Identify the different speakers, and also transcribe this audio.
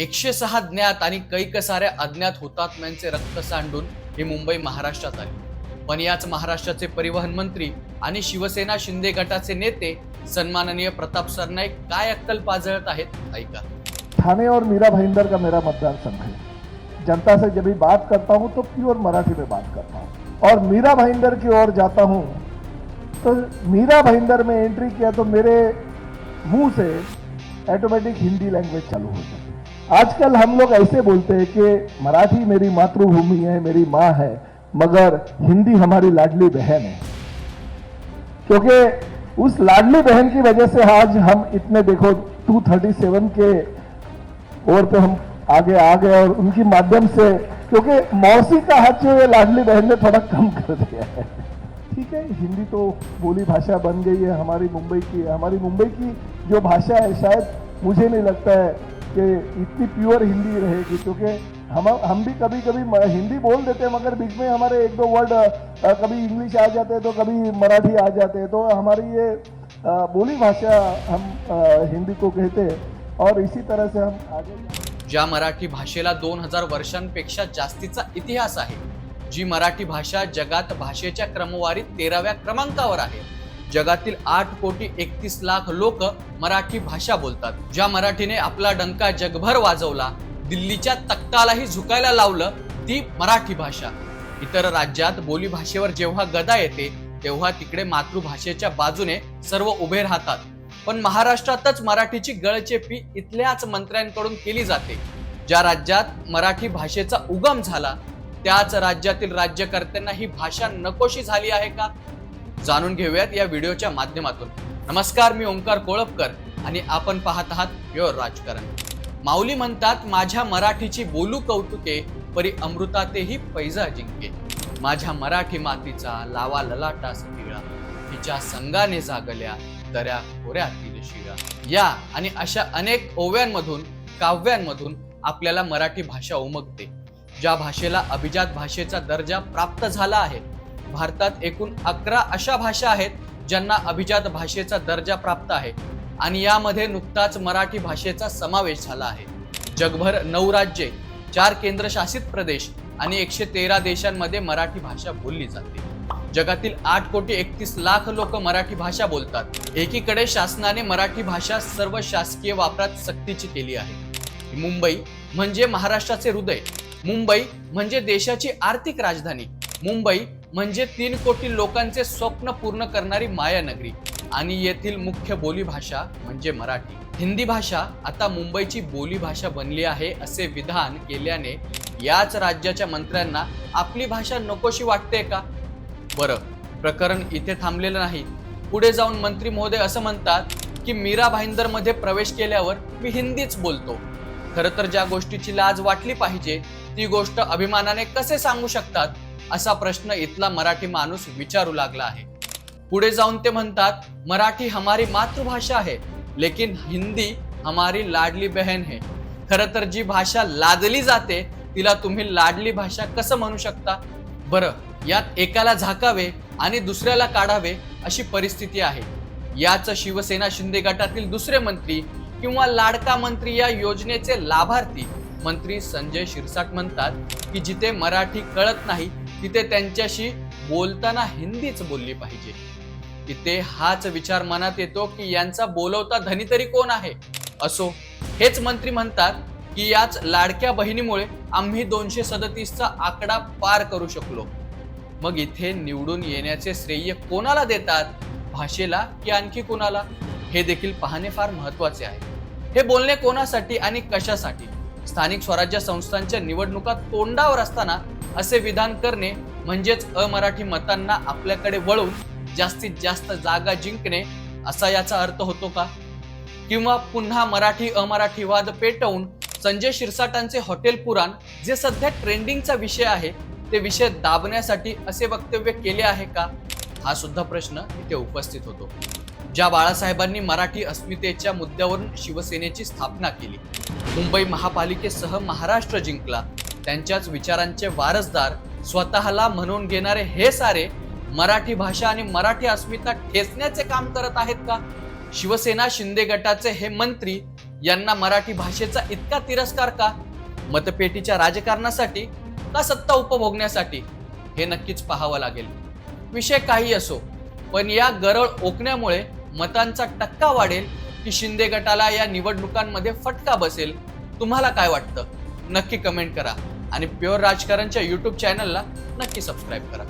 Speaker 1: एकशे सहा ज्ञात आणि कैक साऱ्या अज्ञात हुतात्म्यांचे रक्त सांडून हे मुंबई महाराष्ट्रात आले. पण याच महाराष्ट्राचे परिवहन मंत्री आणि शिवसेना शिंदे गटाचे नेते सन्माननीय प्रताप सरनाईक काय अक्कल पाजळत आहेत ऐका.
Speaker 2: ठाणे और मीरा भाईंदर का मेरा मतदार संघ है? जनता से जब भी बात करता हूँ तो प्योर मराठी में बात करता हूँ। और मीरा भाईंदर की ओर जाता हूँ तो मीरा भाईंदर में एंट्री किया तो मेरे मुंह से ऑटोमेटिक हिंदी लैंग्वेज चालू हो जाती है। आजकल हम लोग ऐसे बोलते हैं कि मराठी मेरी मातृभूमि है, मेरी माँ है, मगर हिंदी हमारी लाडली बहन है। क्योंकि उस लाडली बहन की वजह से आज हम इतने, देखो 237 के ओर पे हम आगे आ गए और उनकी माध्यम से, क्योंकि मौसी का हाथ जो है लाडली बहन ने थोड़ा कम कर दिया है। ठीक है, हिंदी तो बोली भाषा बन गई है, हमारी मुंबई की, हमारी मुंबई की जो भाषा है, शायद मुझे नहीं लगता है कि इतनी प्योर हिंदी रहेगी क्योंकि हम हम भी कभी कभी म- हिंदी बोल देते हैं मगर बीच में हमारे एक दो वर्ड कभी इंग्लिश आ जाते हैं तो कभी मराठी आ जाते हैं तो हमारी ये बोली भाषा हम हिंदी को कहते हैं और इसी तरह से हम आगे
Speaker 1: ज्या मराठी भाषेला दोन हजार वर्षांपेक्षा जास्तीचा इतिहास आहे जी मराठी भाषा जगात भाषेच्या क्रमवारीत तेराव्या क्रमांकावर आहे. जगातील आठ कोटी एकतीस लाख लोक मराठी भाषा बोलतात. ज्या मराठीने आपला डंका जगभर वाजवला दिल्लीच्या तख्तालाही झुकायला लावलं ती मराठी भाषा. इतर राज्यात बोली भाषेवर जेव्हा गदा येते तेव्हा तिकडे मातृभाषेच्या बाजूने सर्व उभे राहतात. पण महाराष्ट्रातच मराठीची गळचेपी इथल्याच मंत्र्यांकडून केली जाते. ज्या राज्यात मराठी भाषेचा उगम झाला त्याच राज्यातील राज्यकर्त्यांना ही भाषा नकोशी झाली आहे का? जाणून घेऊयात या व्हिडिओच्या माध्यमातून. नमस्कार मी ओंकार कोळपकर आणि आपण पाहत आहात प्युअर राजकारण. माऊली म्हणतात माझ्या मराठीची बोलू कौतुके परी अमृतातेही पैजा जिंके. माझ्या मराठी मातीचा लावा ललाटा टिळा तिच्या संगाने जागल्या दऱ्या खोऱ्यातील शिळा या आणि अशा अनेक ओव्यांमधून काव्यांमधून आपल्याला मराठी भाषा उमगते ज्या भाषेला अभिजात भाषेचा दर्जा प्राप्त झाला आहे. भारतात एकूण अकरा अशा भाषा आहेत ज्यांना अभिजात भाषेचा दर्जा प्राप्त आहे. आणि यामध्ये नुकताच मराठी भाषेचा समावेश झाला आहे. जगभर नऊ राज्ये चार केंद्रशासित प्रदेश आणि एकशे तेरा देशांमध्ये मराठी भाषा बोलली जाते. जगातील आठ कोटी एकतीस लाख लोक मराठी भाषा बोलतात. एकीकडे शासनाने मराठी भाषा सर्व शासकीय वापरात सक्तीची केली आहे. मुंबई म्हणजे महाराष्ट्राचे हृदय. मुंबई म्हणजे देशाची आर्थिक राजधानी. मुंबई म्हणजे तीन कोटी लोकांचे स्वप्न पूर्ण करणारी मायानगरी आणि येथील मुख्य बोलीभाषा म्हणजे मराठी. हिंदी भाषा आता मुंबईची बोलीभाषा बनली आहे असे विधान केल्याने याच राज्याच्या मंत्र्यांना आपली भाषा नकोशी वाटते का? बरं प्रकरण इथे थांबलेलं नाही. पुढे जाऊन मंत्री महोदय असं म्हणतात की मीरा भाईंदरमध्ये प्रवेश केल्यावर मी हिंदीच बोलतो. खरं तर ज्या गोष्टीची लाज वाटली पाहिजे ती गोष्ट अभिमानाने कसे सांगू शकतात? असा प्रश्न इथला मराठी माणूस विचारू लागला आहे. पुढे जाऊन ते म्हणतात मराठी हमारी मातृभाषा आहे लेकिन हिंदी हमारी लाडली बहन है. खरं तर जी भाषा लादली जाते तिला तुम्ही लाडली भाषा कसं म्हणू शकता? बरं यात एकाला झाकावे आणि दुसऱ्याला काढावे अशी परिस्थिती आहे. याच शिवसेना शिंदे गटातील दुसरे मंत्री किंवा लाडका मंत्री या योजनेचे लाभार्थी मंत्री संजय शिरसाट म्हणतात की जिथे मराठी कळत नाही तिथे त्यांच्याशी बोलताना हिंदीच बोलली पाहिजे. तिथे हाच विचार मनात येतो की यांचा बोलवता धनी तरी कोण आहे? असो हेच मंत्री म्हणतात की याच लाडक्या बहिणीमुळे आम्ही दोनशे सदतीसचा आकडा पार करू शकलो. मग इथे निवडून येण्याचे श्रेय कोणाला देतात? भाषेला की आणखी कोणाला? हे देखील पाहणे फार महत्त्वाचे आहे. हे बोलणे कोणासाठी आणि कशासाठी? स्थानिक स्वराज्य संस्थांच्या निवडणुका तोंडावर असताना असे विधान करणे म्हणजेच अमराठी मतांना आपल्याकडे वळून जास्तीत जास्त जागा जिंकणे असा याचा अर्थ होतो का? किंवा पुन्हा मराठी अमराठी वाद पेटवून संजय शिरसाटांचे हॉटेल पुराण जे सध्या ट्रेंडिंगचा विषय आहे ते विषय दाबण्यासाठी असे वक्तव्य केले आहे का? हा सुद्धा प्रश्न इथे उपस्थित होतो. ज्या बाळासाहेबांनी मराठी अस्मितेच्या मुद्द्यावरून शिवसेनेची स्थापना केली मुंबई महापालिकेसह महाराष्ट्र जिंकला त्यांच्याच विचारांचे वारसदार स्वतःला म्हणून घेणारे हे सारे मराठी भाषा आणि मराठी अस्मिता ठेचण्याचे काम करत आहेत का? शिवसेना शिंदे गटाचे हे मंत्री यांना मराठी भाषेचा इतका तिरस्कार का? मतपेटीच्या राजकारणासाठी का सत्ता उपभोगण्यासाठी? हे नक्कीच पाहावं लागेल. विषय काही असो पण या गरळ ओकण्यामुळे मतांचा टक्का वाढेल की शिंदे गटाला या निवडणुकांमध्ये फटका बसेल. तुम्हाला काय वाटतं? नक्की कमेंट करा. आणि प्युअर राजकारणच्या यूट्यूब चॅनलला नक्की सबस्क्राईब करा.